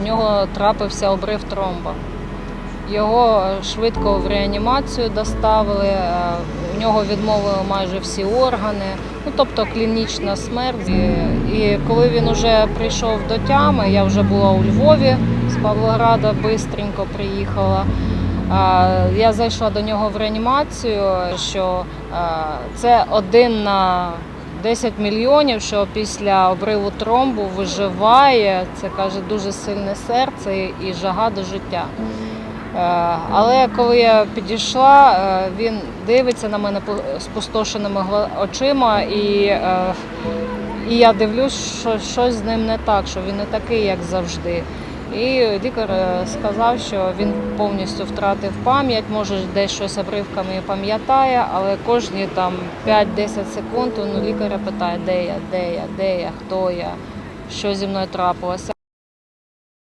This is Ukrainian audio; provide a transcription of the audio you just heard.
у нього трапився обрив тромба. Його швидко в реанімацію доставили, е, у нього відмовили майже всі органи, ну тобто клінічна смерть. І, коли він вже прийшов до тями, я вже була у Львові з Павлограда, бистренько приїхала. Е, Я зайшла до нього в реанімацію, що е, це один на 10 мільйонів, що після обриву тромбу виживає. Це каже дуже сильне серце і жага до життя. Е, Але коли я підійшла, е, він дивиться на мене спустошеними очима, і, е, і я дивлюсь, що щось з ним не так, що він не такий, як завжди. І лікар е, сказав, що він повністю втратив пам'ять, може десь щось обривками пам'ятає, але кожні там 5-10 секунд ну, лікаря питає, де я, де я, де я, хто я, що зі мною трапилося.